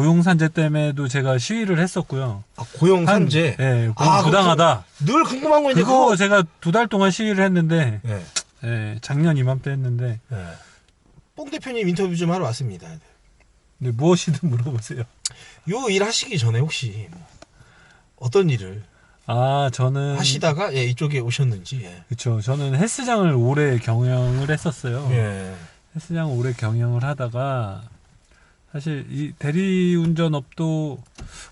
고용산재 때문에도 제가 시위를 했었고요. 아, 고용 산재. 예, 아, 아, 부당하다. 늘 궁금한 건 이제 그거 그거. 제가 두 달 동안 시위를 했는데, 예. 예, 작년 이맘때 했는데, 예. 뽕 대표님 인터뷰 좀 하러 왔습니다. 네, 무엇이든 물어보세요. 요 일 하시기 전에 혹시 뭐 어떤 일을 아, 저는. 하시다가 예, 이쪽에 오셨는지. 예. 그쵸. 저는 헬스장을 오래 경영을 했었어요. 예. 헬스장 오래 경영을 하다가, 사실 이 대리운전업도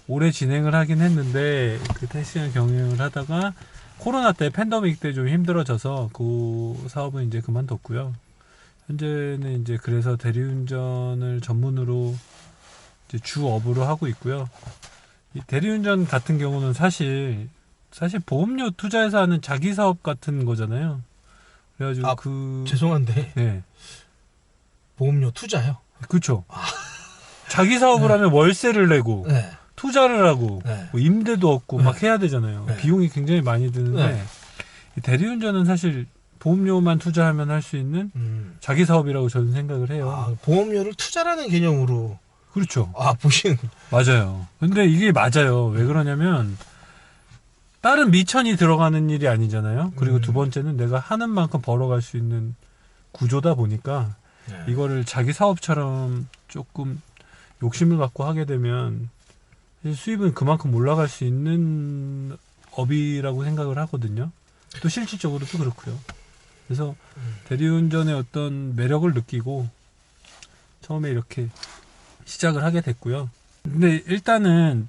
오래 진행을 하긴 했는데, 그 헬스장 경영을 하다가, 코로나 때 팬데믹 때 좀 힘들어져서 그 사업은 이제 그만뒀고요. 현재는 이제 그래서 대리운전을 전문으로 이제 주업으로 하고 있고요. 이 대리운전 같은 경우는 사실 사실 보험료 투자해서 하는 자기 사업 같은 거잖아요. 그래가지고 아, 그 죄송한데 네, 보험료 투자요. 그렇죠. 자기 사업을 하면 월세를 내고 네. 투자를 하고 네. 뭐 임대도 네. 막 해야 되잖아요. 네. 비용이 굉장히 많이 드는데 네. 이 대리운전은 사실 보험료만 투자하면 할 수 있는 음. 자기 사업이라고 저는 생각을 해요. 아, 보험료를 투자라는 개념으로 그렇죠. 아 보시는 맞아요. 근데 이게 맞아요. 왜 그러냐면 다른 미천이 들어가는 일이 아니잖아요. 그리고 음. 두 번째는 내가 하는 만큼 벌어갈 수 있는 구조다 보니까 네. 이거를 자기 사업처럼 조금 욕심을 갖고 하게 되면 수입은 그만큼 올라갈 수 있는 업이라고 생각을 하거든요. 또 실질적으로도 그렇고요. 그래서 음. 대리운전의 어떤 매력을 느끼고 처음에 이렇게 시작을 하게 됐고요. 근데 일단은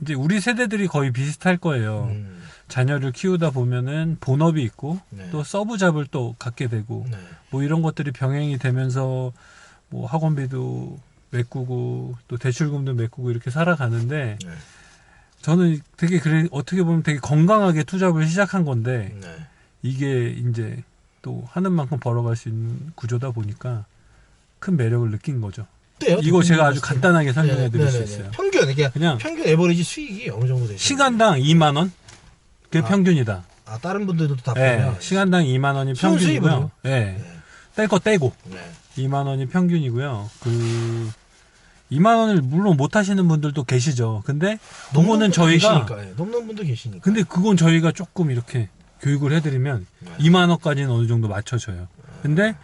이제 우리 세대들이 거의 비슷할 거예요. 음. 자녀를 키우다 보면은 본업이 있고 네. 또 서브 잡을 또 갖게 되고 네. 뭐 이런 것들이 병행이 되면서 뭐 학원비도 메꾸고 또 대출금도 메꾸고 이렇게 살아가는데 네. 저는 되게 그래 어떻게 보면 되게 건강하게 투잡을 시작한 건데 네. 이게 이제 또 하는 만큼 벌어갈 수 있는 구조다 보니까 큰 매력을 느낀 거죠. 어때요? 이거 제가 아주 간단하게? 설명해 드릴 네, 수 네, 네, 있어요. 네. 평균 이게 그냥 평균 에버리지 수익이 어느 정도 되세요? 시간당 2만 원? 그게 아, 평균이다. 아 다른 분들도 다 예, 보면 시간당 2만 원이? 평균이고요. 예. 네. 뗄거 떼고 네. 2만 원이 평균이고요. 그 2만 원을 물론 못 하시는 분들도 계시죠. 근데 넘는 저희가 계시니까, 예. 넘는 분도 계시니까. 근데 그건 저희가 조금 이렇게 교육을 해드리면 네. 2만 원까지는 어느 정도 맞춰줘요. 근데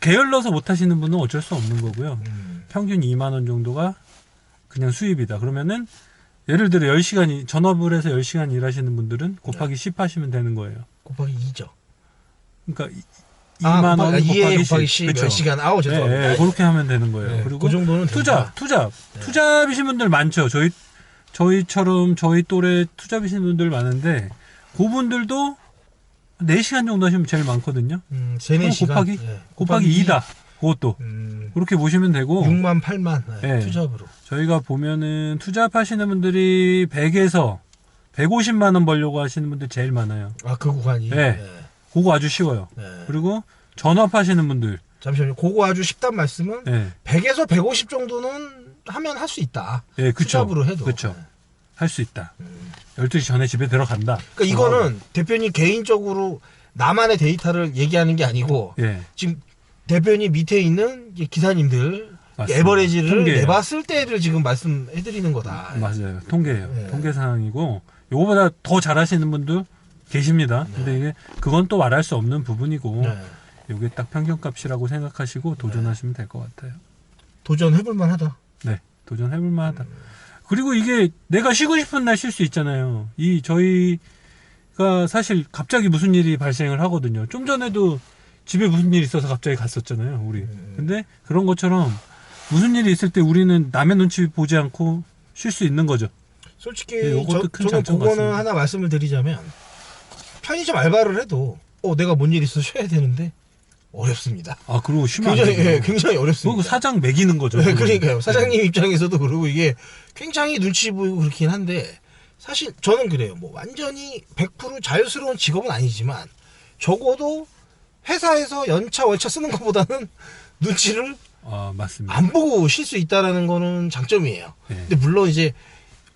게을러서 못 하시는 분은 어쩔 수 없는 거고요. 음. 평균 2만 원 정도가 그냥 수입이다. 그러면은 예를 들어 10시간 전업을 해서 10시간 일하시는 분들은 곱하기 10 하시면 되는 거예요. 곱하기 2죠. 그러니까 2만 원 곱하기, 아, 2에 곱하기 곱하기 10. 10, 그쵸? 몇 시간. 아우, 예, 죄송합니다. 예, 그렇게 하면 되는 거예요. 네, 그리고 그 정도는 투잡, 투잡, 네. 투잡이신 분들 많죠. 저희 저희처럼 저희 또래 투잡이신 분들 많은데 그분들도 4시간 정도 하시면 제일 많거든요. 음, 3, 4 그럼 시간. 곱하기? 예. 곱하기 2다. 그것도 음, 그렇게 보시면 되고 6만, 8만. 예, 네. 투잡으로. 저희가 보면은 투잡하시는 분들이 100에서 150만 원 벌려고 하시는 분들 제일 많아요. 아, 그 구간이. 네. 그거 아주 쉬워요. 네. 그리고 전업하시는 분들, 잠시만요. 그거 아주 쉽단 말씀은 예, 100에서 150 정도는 하면 할 수 있다. 예, 그쵸. 투잡으로 해도. 그쵸. 네. 할수 있다. 음. 12시 전에 집에 들어간다. 그러니까 이거는 대표님 개인적으로 나만의 데이터를 얘기하는 게 아니고 예, 지금 대표님 밑에 있는 기사님들 맞습니다. 에버레지를 통계예요. 내봤을 때를 지금 말씀해 드리는 거다. 맞아요. 통계예요. 네. 통계 상황이고 요거보다 더 잘하시는 분도 계십니다. 네. 근데 이게 그건 또 말할 수 없는 부분이고 네. 요게 딱 평균값이라고 생각하시고 도전하시면 될 것 같아요. 도전해 볼 만하다. 네, 도전해볼 만하다. 음. 그리고 이게 내가 쉬고 싶은 날 쉴 수 있잖아요. 이 저희가 사실 갑자기 무슨 일이 발생을 하거든요. 좀 전에도 집에 무슨 일이 있어서 갑자기 갔었잖아요, 우리. 음. 근데 그런 것처럼 무슨 일이 있을 때 우리는 남의 눈치 보지 않고 쉴 수 있는 거죠. 솔직히 네, 저, 큰 저는 그거는 같습니다. 하나 말씀을 드리자면 편의점 알바를 해도 어 내가 뭔 일 있어 쉬어야 되는데 어렵습니다. 아, 그리고 쉬면 안 굉장히 되죠. 예, 굉장히 어렵습니다. 사장 매기는 거죠. 네. 그러니까요. 사장님 입장에서도 그러고 이게 굉장히 눈치 보이고 그렇긴 한데 사실 저는 그래요. 뭐 완전히 100% 자유스러운 직업은 아니지만 적어도 회사에서 연차 월차 쓰는 것보다는 눈치를 아, 맞습니다. 안 보고 쉴 수 있다라는 거는 장점이에요. 네. 근데 물론 이제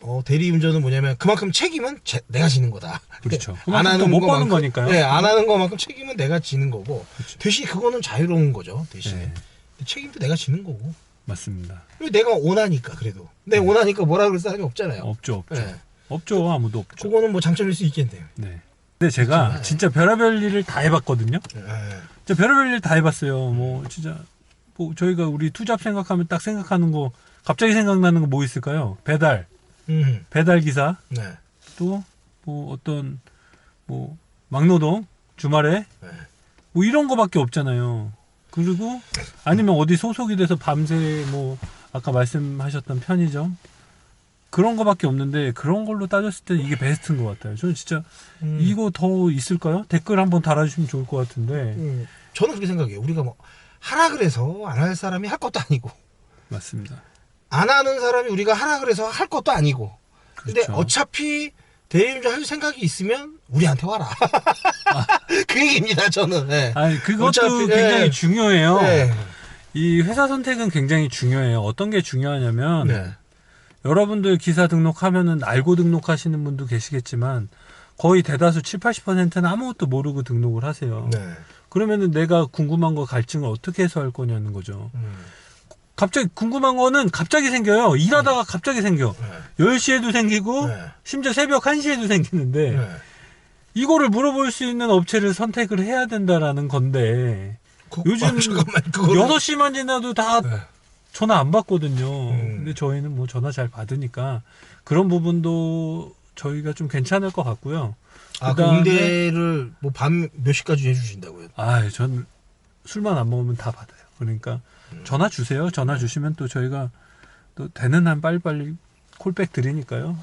어, 대리운전은 뭐냐면 그만큼 책임은 제- 내가 지는 거다. 그렇죠. 안 그만큼 하는 버는 것만큼- 거니까요. 네, 안 하는 것만큼 책임은 내가 지는 거고 그렇죠. 대신 그거는 자유로운 거죠. 대신에 네. 책임도 내가 지는 거고. 맞습니다. 내가 원하니까 그래도 내 원하니까 뭐라 그럴 사람이 없잖아요. 없죠, 없죠. 네. 없죠. 아무도 없죠. 그거는 뭐 장점일 수 있겠네요. 네. 근데 제가 그렇죠. 진짜 별의별 일을 다 해봤거든요. 네. 진짜 별의별 일 다 해봤어요. 뭐 진짜 뭐 저희가 우리 투잡 생각하면 딱 생각하는 거 갑자기 생각나는 거 뭐 있을까요? 배달, 음. 배달 기사 네. 또 뭐 어떤 뭐 막노동 주말에 네. 뭐 이런 거밖에 없잖아요. 그리고 아니면 어디 소속이 돼서 밤새 뭐 아까 말씀하셨던 편의점 그런 거밖에 없는데 그런 걸로 따졌을 때 이게 베스트인 것 같아요. 저는 진짜 음. 이거 더 있을까요? 댓글 한번 달아주시면 좋을 것 같은데 음. 저는 그렇게 생각해요. 우리가 뭐 하라 그래서 안 할 사람이 할 것도 아니고 맞습니다. 안 하는 사람이 우리가 하라 그래서 할 것도 아니고. 근데 그렇죠. 어차피 대리운전 할 생각이 있으면 우리한테 와라. 그 얘기입니다. 저는. 네. 아니 그것도 어차피, 굉장히 예. 중요해요. 네. 이 회사 선택은 굉장히 중요해요. 어떤 게 중요하냐면 네. 여러분들 기사 등록하면은 알고 등록하시는 분도 계시겠지만 거의 대다수 7, 80%는 아무것도 모르고 등록을 하세요. 네. 그러면은 내가 궁금한 거 갈증을 어떻게 해소할 거냐는 거죠. 음. 갑자기 궁금한 거는 갑자기 생겨요. 일하다가 갑자기 생겨. 네. 10시에도 생기고 네. 심지어 새벽 1시에도 생기는데 네. 이거를 물어볼 수 있는 업체를 선택을 해야 된다라는 건데 그, 요즘 아, 잠깐만 그거 6시만 지나도 다 네. 전화 안 받거든요. 음. 근데 저희는 뭐 전화 잘 받으니까 그런 부분도 저희가 좀 괜찮을 것 같고요. 아, 그 응대를 뭐 밤 몇 시까지 해주신다고요? 아, 전 술만 안 먹으면 다 받아요. 그러니까 음. 전화 주세요. 전화 주시면 또 저희가 또 되는 한 빨리빨리 콜백 드리니까요.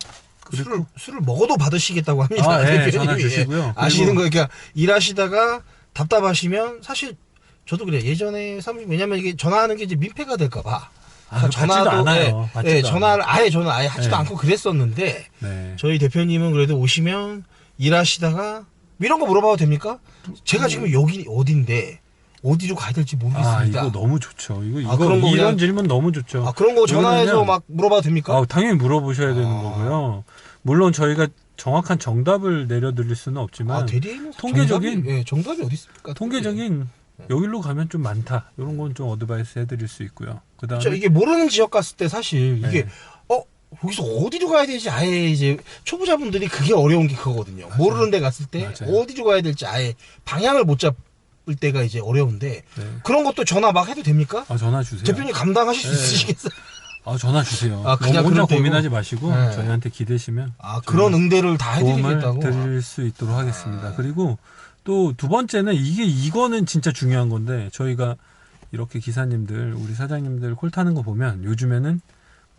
술을 술을 먹어도 받으시겠다고 합니다. 아, 예, 대표님이. 전화 예. 주시고요. 아시는 그리고- 거 그러니까 일하시다가 답답하시면 사실 저도 그래 예전에 사무실 왜냐면 이게 전화하는 게 이제 민폐가 될까봐 아, 받지도 않아요. 예, 예, 전화를 아예 저는 아예 하지도 네. 않고 그랬었는데 네. 저희 대표님은 그래도 오시면 일하시다가 이런 거 물어봐도 됩니까? 제가 지금 여기 어딘데 어디로 가야 될지 아, 모르겠습니다. 이거 너무 좋죠. 이거 아, 이거 그런 거 이런 그냥- 질문 너무 좋죠. 아, 그런 거 전화해서 이거는요. 막 물어봐도 됩니까? 아, 당연히 물어보셔야 되는 아. 거고요. 물론 저희가 정확한 정답을 내려드릴 수는 없지만 아, 대리는 통계적인- 정답이, 예, 정답이 어디 있습니까? 통계적인 네. 여기로 가면 좀 많다. 이런 건 좀 어드바이스 해드릴 수 있고요. 그다음에 그렇죠. 이게 모르는 지역 갔을 때 사실 이게 네. 어 거기서 어디로 가야 되지 아예 이제 초보자분들이 그게 어려운 게 그거거든요. 모르는 데 갔을 때 맞아요. 어디로 가야 될지 아예 방향을 못 잡 을 때가 이제 어려운데 네. 그런 것도 전화 막 해도 됩니까? 아 전화 주세요. 대표님 감당하실 수 네. 있으시겠어요? 아 전화 주세요. 아, 그냥 너무 혼자? 고민하지 마시고 네. 저희한테 기대시면 아 그런 응대를 다 해드리겠다고. 드릴 수 있도록 하겠습니다. 아. 그리고 또 두 번째는 이게 이거는 진짜 중요한 건데 저희가 이렇게 기사님들 우리 사장님들 콜 타는 거 보면 요즘에는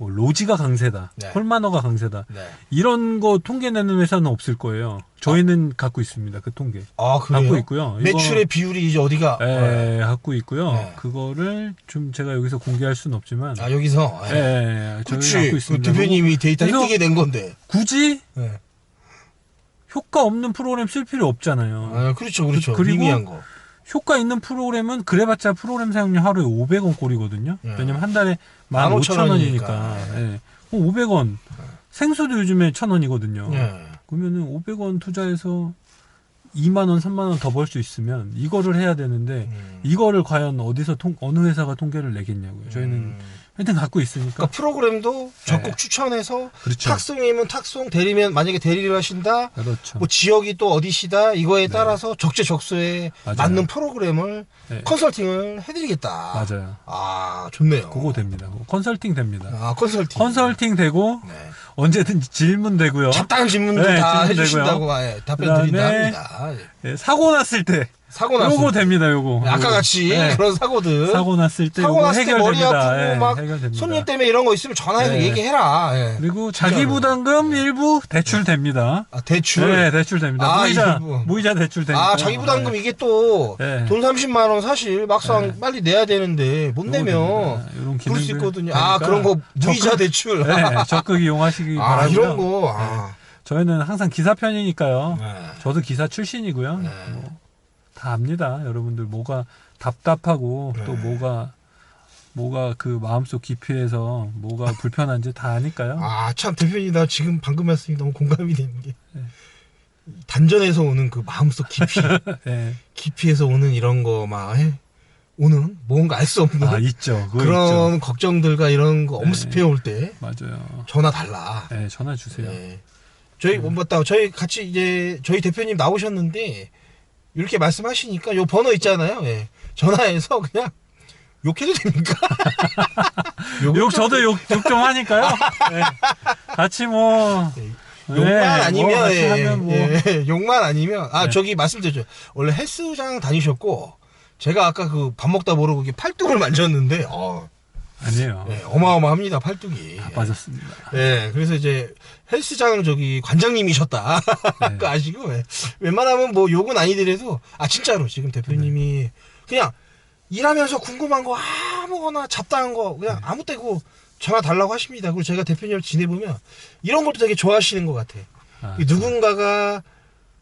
뭐 로지가 강세다, 네. 콜마너가 강세다 네. 이런 거 통계 내는 회사는 없을 거예요. 저희는 갖고 있습니다. 그 통계 아 그래요? 갖고 있고요. 매출의 비율이 이제 어디가? 예, 갖고 있고요. 네. 그거를 좀 제가 여기서 공개할 수는 없지만 아 여기서. 예, 예, 저희 그렇지. 갖고 그 있습니다. 대표님이 데이터 힘들게 낸 건데. 굳이 네. 효과 없는 프로그램 쓸 필요 없잖아요. 아, 그렇죠, 그렇죠. 그리고- 미미한 거. 효과 있는 프로그램은 그래봤자 프로그램 사용료 하루에 500원 꼴이거든요. 음. 왜냐면 한 달에 15,000 15,000원이니까. 원이니까. 예. 500원. 생수도 요즘에 1,000원이거든요. 네. 그러면은 500원 투자해서 2만 원, 3만 원 더 벌 수 있으면 이거를 해야 되는데 음. 이거를 과연 어디서 통, 어느 회사가 통계를 내겠냐고요. 저희는 음. 하여튼 갖고 있으니까. 그러니까 프로그램도 적극 네. 추천해서 그렇죠. 탁송이면 탁송 대리면 만약에 대리를 하신다 그렇죠. 뭐 지역이 또 어디시다 이거에 네. 따라서 적재적소에 맞아요. 맞는 프로그램을 네. 컨설팅을 해드리겠다 맞아요. 아 좋네요 그거 됩니다. 컨설팅 됩니다. 아 컨설팅 컨설팅 되고 네. 언제든지 질문 되고요. 잡다한 질문도 네, 다 질문 해주신다고. 아, 예, 답변 드린다 합니다 예. 예, 사고 났을 때 사고 났을 요거 때 됩니다. 요거. 아까 요거. 같이 네. 그런 사고들 사고 났을 때 사고 요거 났을 때 머리 해결됩니다. 아프고 예, 막 해결됩니다. 손님 때문에 이런 거 있으면 전화해서 네. 얘기해라 예. 그리고 진짜로. 자기 부담금 일부 대출됩니다. 아, 대출 네, 대출됩니다. 아, 무이자 일부. 무이자 대출됩니다. 아, 자기 부담금 이게 또 돈 네. 30만 원 사실 막상 네. 빨리 내야 되는데 못 내면 이런 그럴 수 있거든요. 아, 그런 거 무이자 대출. 네, 적극 이용하시기 아, 바라고요. 이런 거. 아. 저희는 항상 기사 편이니까요. 네. 저도 기사 출신이고요. 네. 뭐, 다 압니다. 여러분들 뭐가 답답하고 또 네. 뭐가 뭐가 그 마음속 깊이에서 뭐가 불편한지 다 아니까요. 아, 참 대표님 나 지금 방금 말씀이 너무 공감이 되는 게 네. 단전에서 오는 그 마음속 깊이, 네. 깊이에서 오는 이런 거막 해. 오는 뭔가 알 수 없는 아 있죠. 그런 있죠. 걱정들과 이런 거 네. 엄습해 올때 맞아요. 전화 달라. 네, 전화 주세요. 네. 저희 뭐 맞다. 저희 같이 이제 저희 대표님 나오셨는데 이렇게 말씀하시니까 요 번호 있잖아요. 예. 전화해서 그냥 욕해도 됩니까? 욕 좀- 저도 욕 좀 하니까요. 네. 같이 뭐 네. 네, 욕만 뭐 아니면 같이 예, 하면 뭐 예, 욕만 아니면 아 네. 저기 말씀드렸죠. 원래 헬스장 다니셨고 제가 아까 그 밥 먹다 모르고 팔뚝을 만졌는데 어, 아니에요. 예, 어마어마합니다 팔뚝이. 다 빠졌습니다. 예, 그래서 이제 헬스장 저기 관장님이셨다. 네. 그거 아시고 예. 웬만하면 뭐 욕은 아니더라도 아 진짜로 지금 대표님이 그냥 일하면서 궁금한 거 아무거나 잡다한 거 그냥 아무 때고 전화 달라고 하십니다. 그리고 제가 대표님을 지내보면 이런 것도 되게 좋아하시는 것 같아. 아, 이 누군가가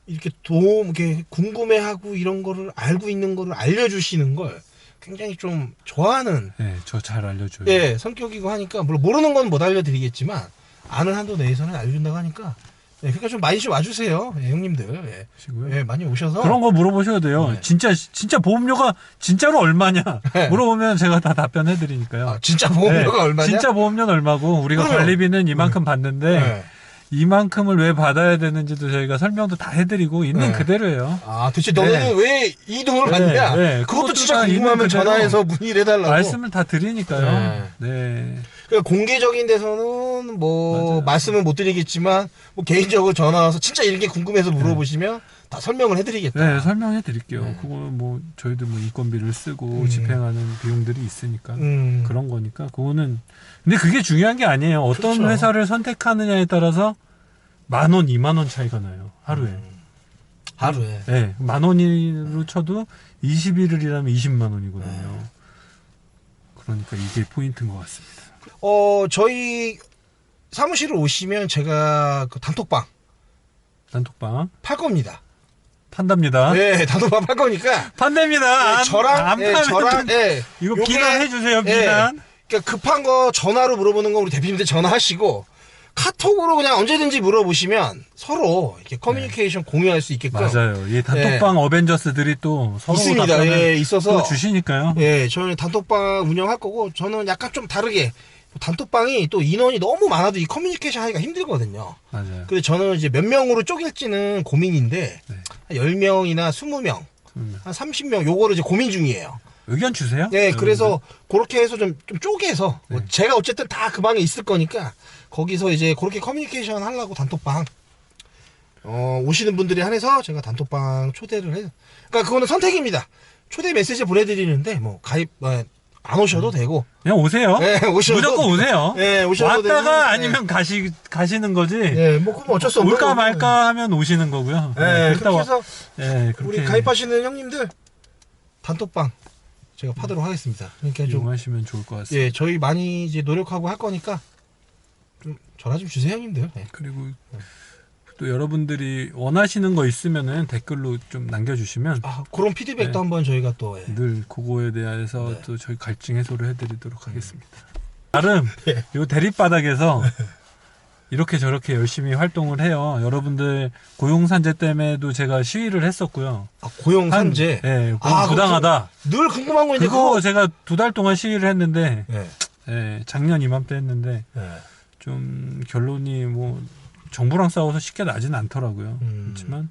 이렇게 도움, 이렇게 궁금해하고 이런 거를 알고 있는 거를 알려주시는 걸 굉장히 좀 좋아하는 네, 저 잘 알려줘요. 예, 성격이고 하니까 물론 모르는 건 못 알려드리겠지만 아는 한도 내에서는 알려준다고 하니까 예, 그러니까 좀 많이 좀 와주세요, 예, 형님들. 예, 시고요. 예, 많이 오셔서 그런 거 물어보셔도 돼요. 네. 진짜 진짜 보험료가 진짜로 얼마냐 네. 물어보면 제가 다 답변해 드리니까요. 아, 진짜 보험료가 네, 얼마냐? 진짜 보험료는 얼마고 우리가 그럼요. 관리비는 이만큼 받는데 예. 이만큼을 왜 받아야 되는지도 저희가 설명도 다 해드리고 있는 네. 그대로예요. 아, 대체 너네는 왜 이 돈을 네, 받냐? 네, 그것도 진짜 궁금하면 전화해서 문의를 해달라고. 말씀을 다 드리니까요. 네. 그러니까 공개적인 데서는 뭐 맞아요. 말씀은 못 드리겠지만 뭐 개인적으로 전화 와서 진짜 이런 게 궁금해서 물어보시면 다 설명을 해드리겠다. 네, 설명해 드릴게요. 네. 그거는 뭐 저희도 뭐 인건비를 쓰고 음. 집행하는 비용들이 있으니까 음. 그런 거니까 그거는 근데 그게 중요한 게 아니에요. 어떤 그렇죠. 회사를 선택하느냐에 따라서 만 원, 이만 원 차이가 나요. 하루에. 음. 하루에. 네, 만 원으로 쳐도 20일을 일하면 20만 원이거든요. 그러니까 이게 포인트인 것 같습니다. 어, 저희 사무실을 오시면 제가 그 단톡방 단톡방 팔 겁니다. 판답니다. 네, 단톡방 팔 거니까. 판답니다. 네, 안, 저랑, 안 네, 파면 저랑, 네. 이거 요게- 비난해 주세요. 네. 비난. 그러니까 급한 거 전화로 물어보는 거 우리 대표님한테 전화하시고 카톡으로 그냥 언제든지 물어보시면 서로 이렇게 커뮤니케이션 공유할 수 있게끔 맞아요. 이 단톡방 어벤져스들이 또 서로 네. 있습니다. 답변을 예, 있어서 또 주시니까요. 예, 저는 단톡방 운영할 거고 저는 약간 좀 다르게 단톡방이 또 인원이 너무 많아도 이 커뮤니케이션 하기가 힘들거든요. 맞아요. 근데 저는 이제 몇 명으로 쪼갤지는 고민인데 네. 한 10명이나 20명, 음. 한 30명 요거를 이제 고민 중이에요. 의견 주세요. 네, 그래서 그렇게 해서 좀, 좀 쪼개서 뭐 네. 제가 어쨌든 다 그 방에 있을 거니까 거기서 이제 그렇게 커뮤니케이션 하려고 단톡방 어, 오시는 분들이 한해서 제가 단톡방 초대를 해요. 그러니까 그거는 선택입니다. 초대 메시지 보내드리는데 뭐 가입 어, 안 오셔도 되고 그냥 오세요. 네, 오셔도 무조건 오세요. 네, 오셔도 되고 왔다가 네. 아니면 가시 가시는 거지. 네, 뭐 그럼 어쩔 수 없는 올까 거고. 말까 하면 오시는 거고요. 네, 그렇다 그렇게 와- 해서 네, 그렇게 우리 가입하시는 형님들 단톡방 제가 파도록 하겠습니다. 그러니까 좀 이용하시면 좋을 것 같습니다. 예, 저희 많이 이제 노력하고 할 거니까 좀 전화 좀 주세요, 형님들. 네. 그리고 또 여러분들이 원하시는 거 있으면은 댓글로 좀 남겨주시면 아, 그런 피드백도 네. 한번 저희가 또 예. 늘 그거에 대해서 네. 또 저희 갈증 해소를 해드리도록 하겠습니다. 나름 예. 요 대립바닥에서 이렇게 저렇게 열심히 활동을 해요. 여러분들 고용산재 때문에도 제가 시위를 했었고요. 아, 고용 한- 산재. 예, 고용 아, 부당하다. 늘 궁금한 거 있는데 그거 그거 제가 두 달 동안 시위를 했는데 예. 예, 작년 이맘때 했는데 예. 좀 결론이 뭐 정부랑 싸워서 쉽게 나지는 않더라고요. 음. 그렇지만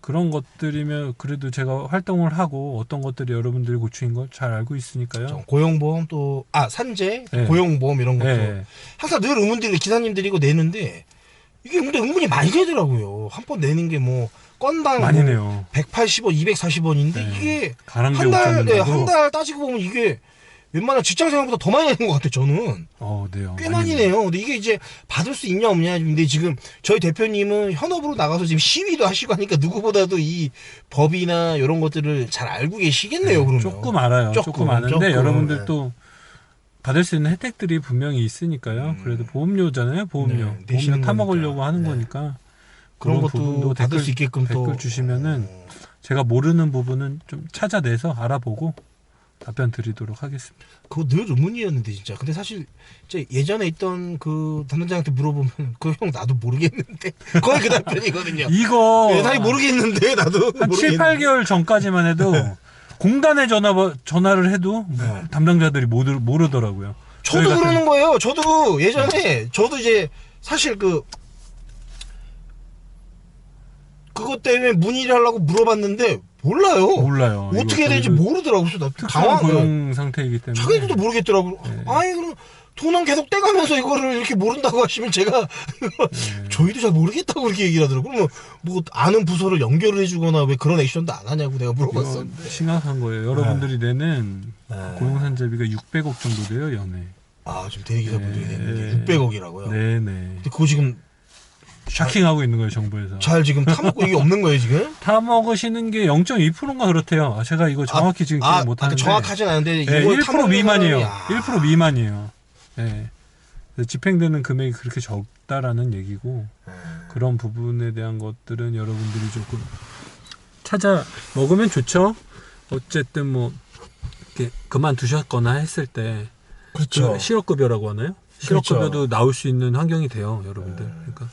그런 것들이면 그래도 제가 활동을 하고 어떤 것들이 여러분들이 고충인 걸 잘 알고 있으니까요. 저 고용보험 또 아 산재, 네. 고용보험 이런 것도 예, 항상 늘 의문들이 기사님들이 이거 내는데 이게 근데 은근히 많이 내더라고요. 한 번 내는 게 뭐 건당 많이 뭐 내요. 180원, 240원인데 네. 이게 가랑비 한 달, 5천 네. 한 달 따지고 보면 이게 웬만한 직장 생활보다 더 많이 내는 것 같아요, 저는. 어, 네요. 꽤 많이 내요. 근데 이게 이제 받을 수 있냐 없냐. 근데 지금 저희 대표님은 현업으로 나가서 지금 시위도 하시고 하니까 누구보다도 이 법이나 이런 것들을 잘 알고 계시겠네요, 그러면. 조금 알아요. 조금, 조금, 아는데 조금, 여러분들 네. 또 받을 수 있는 혜택들이 분명히 있으니까요. 음. 그래도 보험료잖아요. 보험료. 네, 보험료 타먹으려고. 하는 네. 거니까 그런 것도 부분도 받을 댓글, 수 있게끔 또. 댓글 주시면은 어, 제가 모르는 부분은 좀 찾아내서 알아보고 답변 드리도록 하겠습니다. 그거 늘 의문이었는데, 진짜. 근데 사실, 진짜 예전에 있던 그 담당자한테 물어보면, 그 형 나도 모르겠는데. 거의 그 답변이거든요. 이거 네, 사실 모르겠는데, 나도. 한 7, 모르겠는데. 8개월 전까지만 해도 공단에 전화 전화를 해도 네. 담당자들이 모르, 모르더라고요. 저도 그러는 거예요. 저도 예전에 저도 이제 사실 그 그것 때문에 문의를 하려고 물어봤는데 몰라요. 몰라요. 어떻게 해야 되는지 저희도 모르더라고. 그래서 나 당황. 고용 상태이기 때문에. 자기들도 모르겠더라고. 네. 아니 그럼 돈은 계속 떼가면서 이거를 이렇게 모른다고 하시면 제가 네. 저희도 잘 모르겠다고 그렇게 얘기를 하더라고. 그러면 뭐 아는 부서를 연결을 해주거나 왜 그런 액션도 안 하냐고 내가 물어봤었는데. 심각한 거예요. 여러분들이 내는 네. 고용산재비가 600억 정도 돼요 연에. 아 지금 대리기사분들이 네. 냈는데 600억이라고요. 네네. 근데 그거 지금 샤킹하고 있는 거예요 정부에서. 잘 지금 타먹고 이게 없는 거예요 지금? 타 먹으시는 게 0.2%인가 그렇대요. 아, 제가 이거 정확히 지금 기억 아, 못 아, 하는데. 정확하진 않은데 네, 이걸 1% 타먹는 미만이에요. 아, 1% 미만이에요. 네. 그래서 집행되는 금액이 그렇게 적다라는 얘기고 그런 부분에 대한 것들은 여러분들이 조금 찾아 먹으면 좋죠. 어쨌든 뭐 이렇게 그만두셨거나 했을 때 그렇죠. 그 실업급여라고 하나요? 그렇죠. 실업급여도 나올 수 있는 환경이 돼요, 여러분들. 네. 그러니까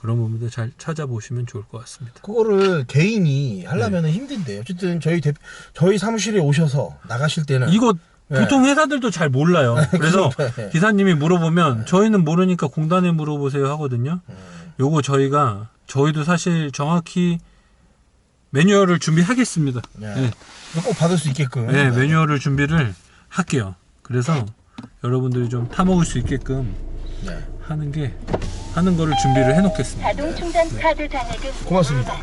그런 부분들 잘 찾아보시면 좋을 것 같습니다. 그거를 개인이 하려면 은 힘든데 어쨌든 저희 대 저희 사무실에 오셔서 나가실 때는 이거 네. 보통 회사들도 잘 몰라요. 그래서 그러니까, 기사님이 물어보면 저희는 모르니까 공단에 물어보세요 하거든요. 음. 요거 저희가 저희도 사실 정확히 매뉴얼을 준비하겠습니다. 네. 네, 꼭 받을 수 있게끔 네, 매뉴얼을 준비를 할게요. 그래서 여러분들이 좀 타먹을 수 있게끔 네. 하는 게 하는 거를 준비를 해놓겠습니다. 자동 충전 카드 잔액은 고맙습니다.